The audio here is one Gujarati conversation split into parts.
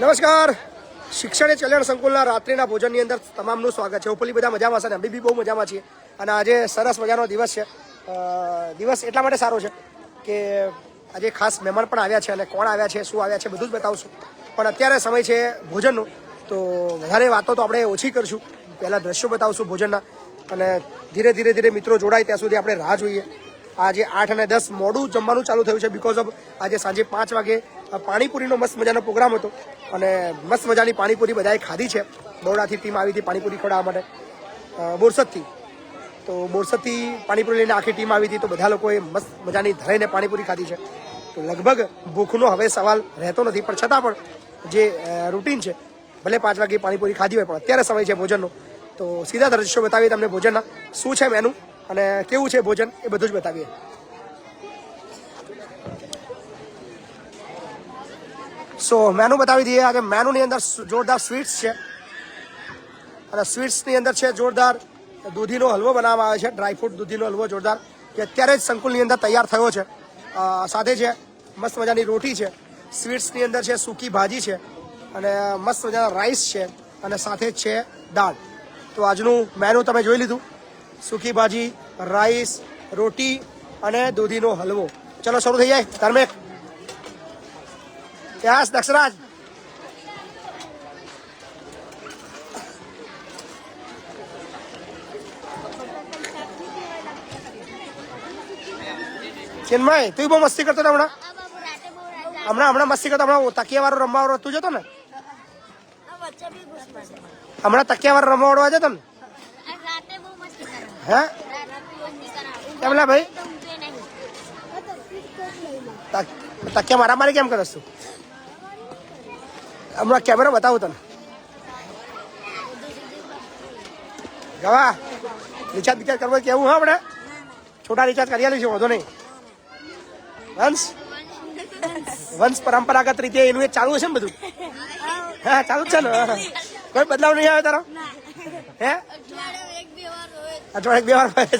નમસ્કાર. શિક્ષણ કલ્યાણ સંકુલના રાત્રિના ભોજનની અંદર તમામનું સ્વાગત છે. ઉપલી બધા મજામાં છે ને? અમે બી બહુ મજામાં છીએ. અને આજે સરસ મજાનો દિવસ છે. દિવસ એટલા માટે સારો છે કે આજે ખાસ મહેમાન પણ આવ્યા છે અને કોણ આવ્યા છે, શું આવ્યા છે, બધું જ બતાવશું. પણ અત્યારે સમય છે ભોજનનો. તો વધારે વાતો તો આપણે ઓછી કરશું. પહેલાં દ્રશ્યો બતાવશું ભોજનના. અને ધીરે ધીરે ધીરે મિત્રો જોડાય ત્યાં સુધી આપણે રાહ જોઈએ. આજે આઠ અને દસ મોડું જમવાનું ચાલુ થયું છે બિકોઝ ઓફ આજે સાંજે પાંચ વાગે પાણીપુરીનો મસ્ત મજાનો પ્રોગ્રામ હતો. અને મસ્ત મજાની પાણીપુરી બધાએ ખાધી છે. બરોડાથી ટીમ આવી હતી પાણીપુરી ખવડાવવા માટે. બોરસદથી. તો બોરસદથી પાણીપુરી લઈને આખી ટીમ આવી હતી. તો બધા લોકોએ મસ્ત મજાની ધરાઈને પાણીપુરી ખાધી છે. તો લગભગ ભૂખનો હવે સવાલ રહેતો નથી. પણ છતાં પણ જે રૂટીન છે, ભલે પાંચ વાગે પાણીપુરી ખાધી હોય, પણ અત્યારે સમય છે ભોજનનો. તો સીધા દ્રશ્યો બતાવીએ તમને ભોજનના. શું છે મેનુ અને કેવું છે ભોજન? એ બધું જ બતાવીએ. સો મેનુ બતાવી દઈએ. આજે મેનુની અંદર જોરદાર સ્વીટ્સ છે. અને સ્વીટ્સની અંદર છે જોરદાર દૂધીનો હલવો બનાવવામાં આવે છે. ડ્રાયફ્રૂટ દૂધીનો હલવો જોરદાર, કે અત્યારે જ સંકુલની અંદર તૈયાર થયો છે. સાથે છે, મસ્ત મજાની રોટી છે. સ્વીટ્સની અંદર છે સૂકી ભાજી છે. અને મસ્ત મજાના રાઈસ છે. અને સાથે છે દાળ. તો આજનું મેનુ તમે જોઈ લીધું. સૂકી ભાજી રાઈસ રોટી અને દૂધીનો હલવો. ચલો શરૂ થઈ જાય. ધર્મેક. યસ દક્ષરાજ. ચિન્મય તું બહુ મસ્તી કરતો હતો હમણાં? હમણાં હમણાં મસ્તી કરતો હમણાં તકિયા વાળો રમવા વાળો તું જતો ને હમણાં તકિયા વાળો રમવા જતો ને? હે? કેમ લા ભાઈ? તક- તકિયા મારા મારી કેમ કરસ તું? હમણાં કેમેરા બતાવું તને. ગવા રિચાર્જ બિચાર્જ કરવો કેવું હા આપણે? છોટા રિચાર્જ કરી આલીશું વાંધો નહીં. વંશ? વંશ પરંપરાગત રીતે એનું એ ચાલુ છે ને બધું? હા. ચાલુ જ છે ને? કોઈ બદલાવ નહીં આવે તારો? હે? અઠવાડિયે બે વાર ફરે છે.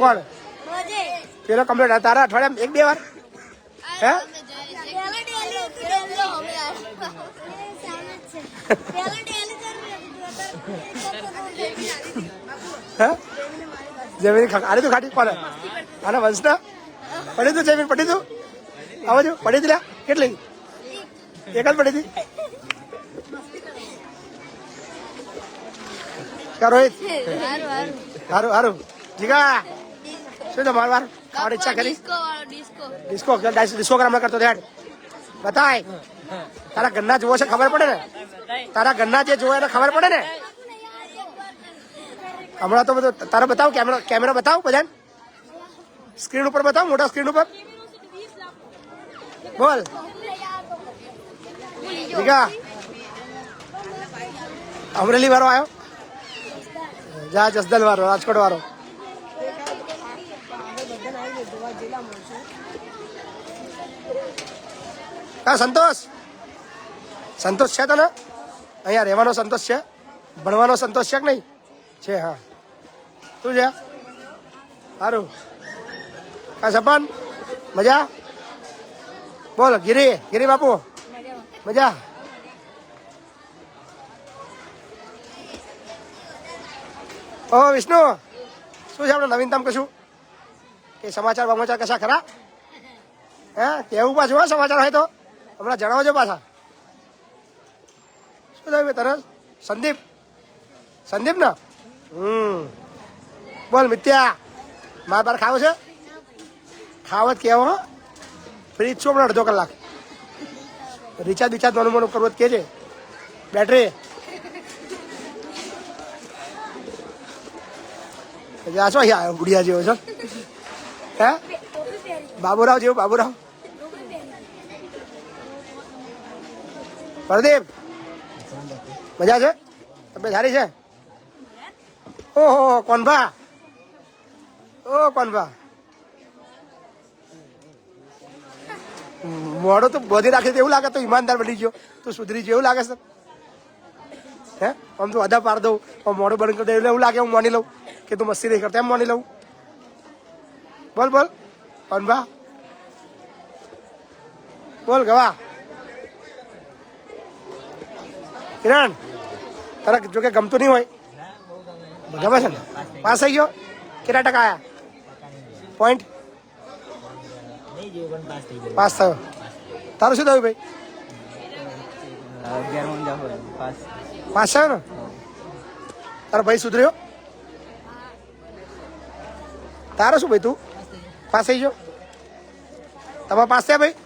કોણ? પેલો કમ્પ્લેટ તારા અઠવાડિયામાં એક બે વાર? હે? હે? જમીન ખા તું ખાટી કોને? આને વંશના? પડી તું જમીન પડી તું? આવો જો પડી તી કેટલી? એક જ પડી હતી? કા રોહિત હારું હારું જીગા. શું તો માર વાર ખાવાની ઈચ્છા કરી? ડિસ્કો. ડિસ્કો કરવા કરતો હેડ બતાય. તારા ઘરના જોવો છે ખબર પડે ને? તારા ઘરના જે જોવે એને ખબર પડે ને? હમણાં તો બધું તારે બતાવ કેમેરા કેમેરા બતાવ બધાને. સ્ક્રીન ઉપર બતાવ મોટા સ્ક્રીન ઉપર. બોલ. અમરેલી વાળો આવ્યો જા જસદલ વાળો રાજકોટ વાળો હા, સંતોષ. સંતોષ છે તને? અહીંયા રહેવાનો સંતોષ છે? ભણવાનો સંતોષ છે કે નહીં? છે, હા. શું છે સારું હા સપન મજા? બોલ, ગિરી. ગિરી બાપુ. મજા? ઓ વિષ્ણુ શું છે આપણે નવીનતમ કશું કે સમાચાર બમાચાર કશા ખરા હે કેવું પાછું હા સમાચાર હોય તો હમણાં જણાવજો પાછા શું થયું તરસ સંદીપ સંદીપ ને હમ બોલ મિત્યા માર બાર ખાવો છે ખાવ જ કેવો હો ફ્રીજ છું હમણાં અડધો કલાક રિચાર્જ બિચાર્જ નાનું મોનું કરવું કે છે બેટરી આ શું આવ્યો ગુડિયા જેવો છો. હે? બાબુરાવ જેવો, બાબુરાવ. પ્રદીપ, મજા છે? તબિયત સારી છે? ઓહો, કોનભા. ઓ, કોનભા. મોડો તો બધી રાખી એવું લાગે તો ઈમાનદાર બની ગયો. તું સુધરી ગયો, એવું લાગે છે. હે? આમ તો અદા પાર દઉં મોડું બંધ કરી દઉં, એટલે એવું લાગે, હું માની લઉં. કે તું મસ્તી નહીં કરતા એમ માની લઉં બોલ બોલ કોનભા બોલ ગવા કિરણ તારા જોકે ગમતું નહીં હોય ગમે છે ને પાસ થઈ ગયો કેટલા ટકા આયા પોઈન્ટ પાસ થયો તારું શું થયું ભાઈ પાસ પાસ થયો ને તારો ભાઈ સુધર્યો તારો શું ભાઈ તું? પાસ થઈ ગયો? તમારે પાસ થયા ભાઈ?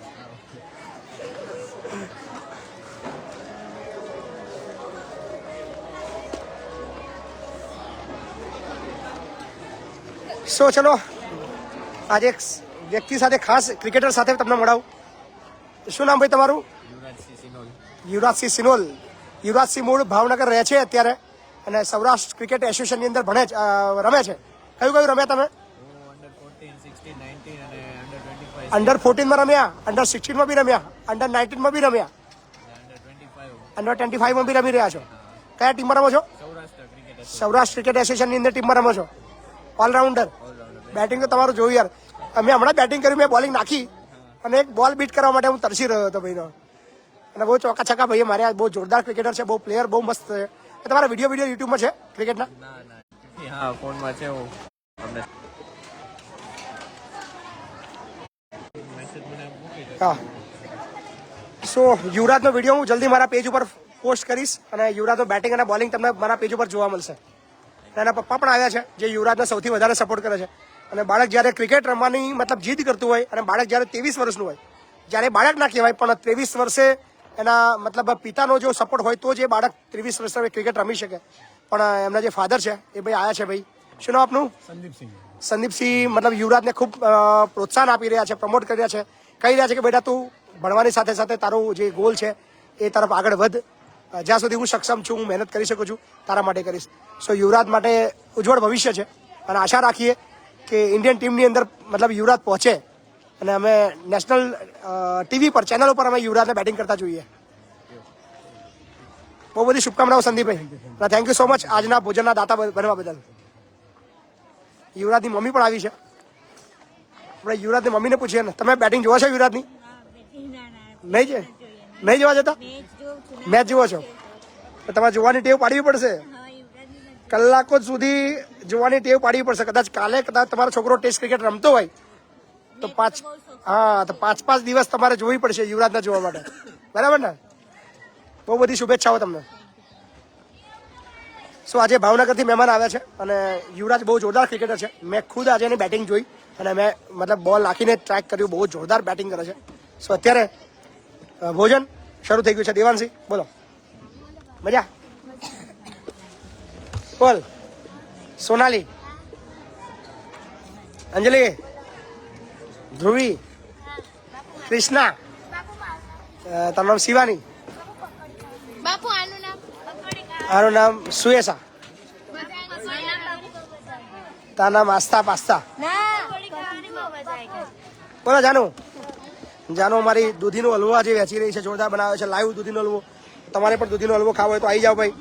સો ચલો, આજે એક વ્યક્તિ સાથે ખાસ ક્રિકેટર સાથે તમને મળાવું. શું નામ ભાઈ તમારું? યુવરાજસિંહ સિનોલ. યુવરાજસિંહ મૂળ ભાવનગર રહે છે અત્યારે અને સૌરાષ્ટ્ર ક્રિકેટ એસોસિએશનની અંદર ભણે રમે છે. કયું કયું રમ્યા તમે અંડર ફોર્ટીન સિક્સટીન નાઇન્ટીન અને અંડર ટ્વેન્ટી ફાઈવ અંડર ફોર્ટીનમાં રમ્યા. અંડર સિક્સટીનમાં બી રમ્યા. અંડર નાઇન્ટીનમાં બી રમ્યા. અંડર ટ્વેન્ટી ફાઇવમાં બી રમી રહ્યા છો. કયા ટીમમાં રમો છો? સૌરાષ્ટ્ર ક્રિકેટ એસોસિએશનની અંદર ટીમમાં રમો છો. ઓલરાઉન્ડર બેટિંગ તો તમારું જોયું યાર. અમે હમણાં બેટિંગ કર્યું, મેં બોલિંગ નાખી. અને એક બોલ બીટ કરવા માટે હું તરસી રહ્યો હતો ભાઈનો. અને બહુ ચોકા છક્કા ભાઈએ આ બહુ જોરદાર ક્રિકેટર છે, બહુ પ્લેયર બહુ મસ્ત છે. તમારા વીડિયો વીડિયો યુટ્યુબમાં છે ક્રિકેટના હા ફોનમાં છે, હું અમને મેસેજ મને મૂકી દે હા. સો યુવરાજનો વીડિયો હું જલ્દી મારા પેજ ઉપર પોસ્ટ કરીશ અને યુવરાજનો બેટિંગ અને બોલિંગ તમને મારા પેજ ઉપર જોવા મળશે. એના પપ્પા પણ આવ્યા છે જે યુવરાજને સૌથી વધારે સપોર્ટ કરે છે. અને બાળક જ્યારે ક્રિકેટ રમવાની મતલબ જીદ કરતું હોય અને બાળક જ્યારે ત્રેવીસ વર્ષનું હોય જ્યારે બાળક ના કહેવાય પણ ત્રેવીસ વર્ષે એના મતલબ પિતાનો જો સપોર્ટ હોય તો જ એ બાળક ત્રેવીસ વર્ષે ક્રિકેટ રમી શકે. પણ એમના જે ફાધર છે એ ભાઈ આવ્યા છે ભાઈ. શું નામ આપનું? સંદીપસિંહ. સંદીપસિંહ મતલબ યુવરાજને ખૂબ પ્રોત્સાહન આપી રહ્યા છે પ્રમોટ કરી રહ્યા છે. કહી રહ્યા છે કે બેટા તું ભણવાની સાથે સાથે તારું જે ગોલ છે એ તરફ આગળ વધ. જ્યાં સુધી હું સક્ષમ છું, હું મહેનત કરી શકું છું, તારા માટે કરીશ. સો યુવરાજ માટે ઉજ્જવળ ભવિષ્ય છે. અને આશા રાખીએ કે ઇન્ડિયન ટીમની અંદર મતલબ યુવરાજ પહોંચે. અને અમે નેશનલ ટીવી પર ચેનલ ઉપર અમે યુવરાજને બેટિંગ કરતા જોઈએ. બહુ બધી શુભકામનાઓ સંદીપભાઈ. થેન્ક યુ સો મચ આજના ભોજનના દાતા બનવા બદલ. યુવરાજની મમ્મી પણ આવી છે. આપણે યુવરાજની મમ્મીને પૂછીએ ને. તમે બેટિંગ જોવો છો યુવરાજની? નહીં છે નહીં જોવા જતા? મેચ જુઓ છો? તો તમારે જોવાની ટેવ પાડવી પડશે. કલાકો સુધી જોવાની ટેવ પાડવી પડશે. કદાચ કાલે કદાચ તમારો છોકરો ટેસ્ટ ક્રિકેટ રમતો હોય તો પાંચ હા તો પાંચ પાંચ દિવસ તમારે જોવી પડશે યુવરાજના જોવા માટે. બરાબર ને? બહુ બધી શુભેચ્છાઓ તમને. સો આજે ભાવનગરથી મહેમાન આવ્યા છે? અને યુવરાજ બહુ જોરદાર ક્રિકેટર છે. મેં ખુદ આજે એની બેટિંગ જોઈ. અને મેં મતલબ બોલ નાખીને ટ્રેક કર્યું બહુ જોરદાર બેટિંગ કરે છે. સો અત્યારે ભોજન શરૂ થઈ ગયું છે. દેવાનસિંહ બોલો. મજા? બોલ. સોનાલી. અંજલિ. ધ્રુવી. ક્રિષ્ના તારું નામ શિવાની. આનું નામ મારું નામ સુયેશા તારું નામ આસ્થા પાસ્તા. બોલો જાનુ. જાનુ અમારી દૂધીનો હલવો આજે વેચી રહી છે જોરદાર બનાવે છે લાઈવ દૂધીનો હલવો. તમારે પણ દૂધીનો હલવો ખાવો હોય તો આવી જાઓ ભાઈ.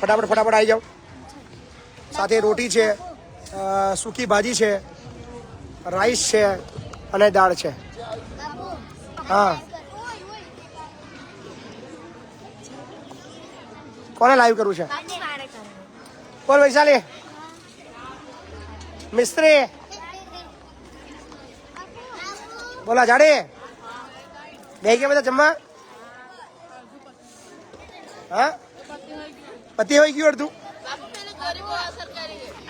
ફટાફટ ફટાફટ આવી જાઓ. સાથે રોટી છે સૂકી ભાજી છે રાઈસ છે અને દાળ છે. હા. કોને લાઈવ કરવું છે? બોલ વૈશાલી. મિસ્ત્રી. બોલા, જાડે. બે ગયા બધા જમવા? હા? પતિ હોય ગયું અડધું?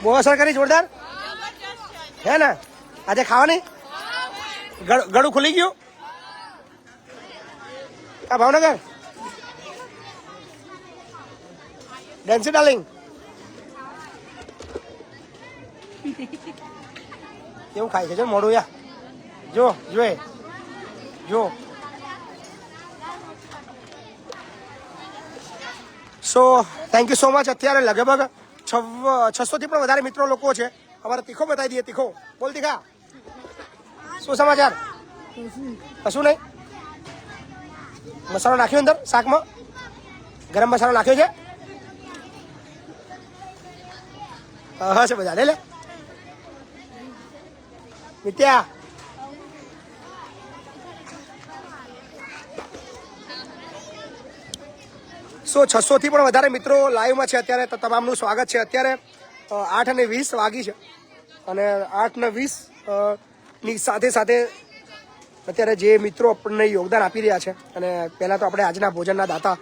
બહુ અસર કરી, જોરદાર? હે ને? આજે ખાવાની? ગળું ખુલી ગયું? આ ભાવનગર? ડેન્સી ડાર્લિંગ? કેવું ખાય છે મોડું યા. જો, જોએ. જો. So thank you so much અત્યારે લગભગ છસો થી પણ વધારે મિત્રો લોકો છે. અમારે તીખો બતાવી દઈએ, તીખો. બોલ તીખા. શું સમાચાર? કશું નહીં. મસાલો નાખ્યો અંદર, શાકમાં? ગરમ મસાલો નાખ્યો છે? હા, છે બધા. લે લે. મિત્યા સો છસોથી પણ વધારે મિત્રો લાઈવમાં છે અત્યારે. તો તમામનું સ્વાગત છે. અત્યારે આઠ અને વીસ વાગી છે. અને આઠ ને વીસની સાથે સાથે અત્યારે જે મિત્રો આપણને યોગદાન આપી રહ્યા છે, અને પહેલાં તો આપણે આજના ભોજનના દાતા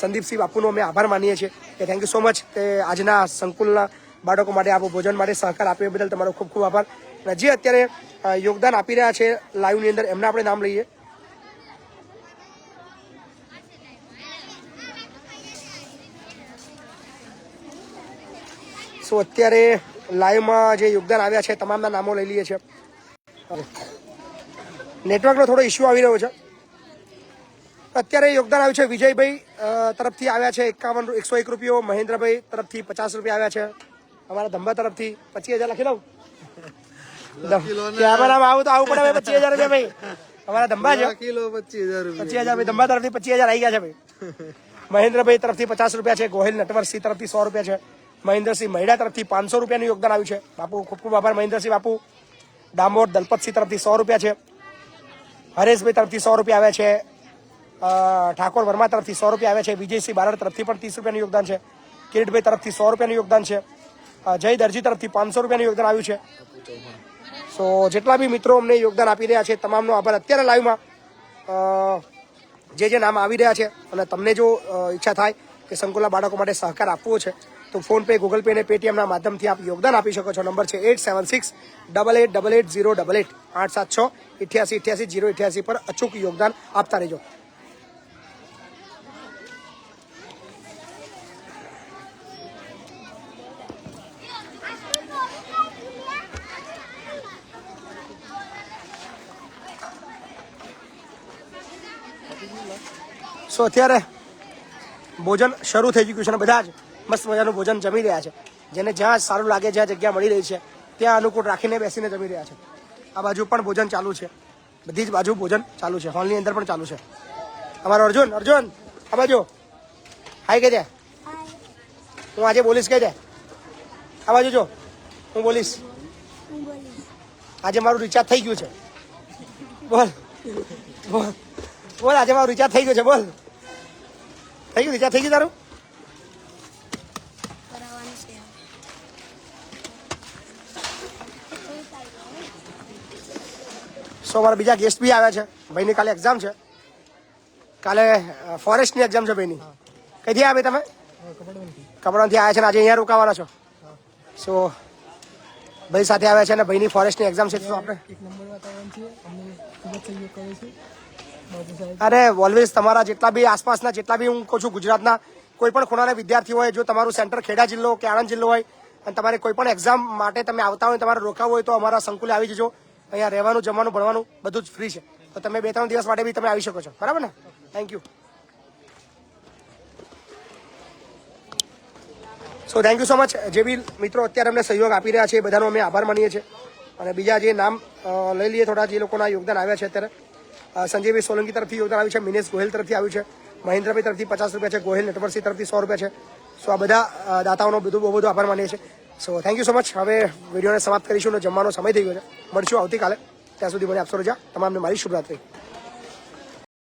સંદીપસિંહ બાપુનો અમે આભાર માનીએ છીએ કે થેન્ક યુ સો મચ તે આજના સંકુલના બાળકો માટે આપો ભોજન માટે સહકાર આપ્યો બદલ તમારો ખૂબ ખૂબ આભાર. અને જે અત્યારે યોગદાન આપી રહ્યા છે લાઈવની અંદર, એમના આપણે નામ લઈએ. સો અત્યારે લાઈવમાં જે યોગદાન આવ્યા છે તમામના નામો લઈ લઈએ છીએ. નેટવર્કનો થોડો ઇસ્યુ આવી રહ્યો છે. અત્યારે યોગદાન આવ્યું છે વિજયભાઈ તરફથી આવ્યા છે એકાવન એકસો એક રૂપિયો. મહેન્દ્રભાઈ તરફથી પચાસ રૂપિયા આવ્યા છે. અમારા ધંબા તરફથી પચીસ હજાર લખી લઉં કેમેરામાં આવું તો આવું પડે પચીસ હજાર રૂપિયા ભાઈ. અમારા ધંબા છે. પચીસ હજાર પચીસ હજાર ભાઈ ધંબા તરફથી પચીસ હજાર આવી ગયા છે ભાઈ. મહેન્દ્રભાઈ તરફથી પચાસ રૂપિયા છે. ગોહિલ નટવરસિંહ તરફથી સો રૂપિયા છે. મહેન્દ્રસિંહ મહિડા તરફથી પાંચસો રૂપિયાનું યોગદાન આવ્યું છે. બાપુ, ખૂબ ખૂબ આભાર મહેન્દ્રસિંહ બાપુ. ડામોર દલપતસિંહ તરફથી સો રૂપિયા છે. હરેશભાઈ તરફથી સો રૂપિયા આવ્યા છે. ઠાકોર વર્મા તરફથી સો રૂપિયા આવ્યા છે. વિજયસિંહ બારડ તરફથી પણ ત્રીસ રૂપિયાનું યોગદાન છે. કિરીટભાઈ તરફથી સો રૂપિયાનું યોગદાન છે. જય દરજી તરફથી પાંચસો રૂપિયાનું યોગદાન આવ્યું છે. સો, જેટલા બી મિત્રો અમને યોગદાન આપી રહ્યા છે, તમામનો આભાર અત્યારે લાઈવમાં. જે જે નામ આવી રહ્યા છે, અને તમને જો ઈચ્છા થાય કે સંકુલના બાળકો માટે સહકાર આપવો છે તો ફોન પે ગૂગલ પે અને પેટીએમના માધ્યમથી આપ યોગદાન આપી શકો છો. નંબર છે eight seven six double eight double eight zero double eight આઠ સાત છ ઇઠ્યાસી ઇઠ્યાસી જીરો ઇઠ્યાસી પર અચૂક યોગદાન આપતા રહેજો. સો અત્યારે ભોજન શરૂ થઈ ચૂક્યું છે અને બધા જ? મસ્ત મજાનું ભોજન જમી રહ્યા છે. જેને જ્યાં સારું લાગે, જ્યાં જગ્યા મળી રહી છે, ત્યાં અનુકૂળ રાખીને બેસીને જમી રહ્યા છે. આ બાજુ પણ ભોજન ચાલુ છે. બધી જ બાજુ ભોજન ચાલુ છે. હોલની અંદર પણ ચાલુ છે. અમારો અર્જુન અર્જુન, આ બાજુ. હાય કહી દે હું આજે બોલીશ કહી દે આ બાજુ જો. હું બોલીશ. આજે મારું રિચાર્જ થઈ ગયું છે. બોલ. બોલ. બોલ, આજે મારું રિચાર્જ થઈ ગયું છે. બોલ. થઈ ગયું? રિચાર્જ થઈ ગયું તારું? સો મારા બીજા ગેસ્ટ બી આવ્યા છે. ભાઈની કાલે એક્ઝામ છે. કાલે ફોરેસ્ટની એક્ઝામ છે ભાઈની. કઈથી આવ્યા તમે? કપડાથી આવ્યા છે ને આજે અહીંયા રોકાવાના છો. સો, ભાઈ સાથે આવ્યા છે અને ભાઈની ફોરેસ્ટની એક્ઝામ છે, તો આપણે અરે ઓલવેઝ તમારા જેટલા બી આસપાસના, જેટલા બી હું કહું છું ગુજરાતના, કોઈ પણ ખૂણાના વિદ્યાર્થી હોય, જો તમારું સેન્ટર ખેડા જિલ્લો, કે આણંદ જિલ્લો હોય, અને તમારે કોઈ પણ એક્ઝામ માટે તમે આવતા હોય, તમારે રોકાવું હોય, તો અમારા સંકુલે આવી જજો. અહીંયા રહેવાનું, જમવાનું, ભણવાનું બધું જ ફ્રી છે. તો તમે બે ત્રણ દિવસ માટે બી તમે આવી શકો છો. બરાબર ને? Thank you so thank you so much જે બી મિત્રો અત્યારે અમને સહયોગ આપી રહ્યા છે એ બધાનો અમે આભાર માનીએ છીએ. અને બીજા જે નામ લઈ લઈએ થોડા, જે લોકોના યોગદાન આવ્યા છે અત્યારે. સંજયભાઈ સોલંકી તરફથી યોગદાન આવ્યું છે, મિનેશ ગોહિલ તરફથી આવ્યું છે, મહેન્દ્રભાઈ તરફથી પચાસ રૂપિયા છે, ગોહિલ નેટવર્કસિંહ તરફથી સો રૂપિયા છે. સો આ બધા દાતાઓનો બધું બહુ બધો આભાર માનીએ છીએ. So thank you so much હવે વિડીયોને સમાપ્ત કરીશું અને જમવાનો સમય થઈ ગયો છે. મળશું આવતીકાલે. ત્યાં સુધી મને આપશો રજા. તમામને મારી શુભરાત્રી.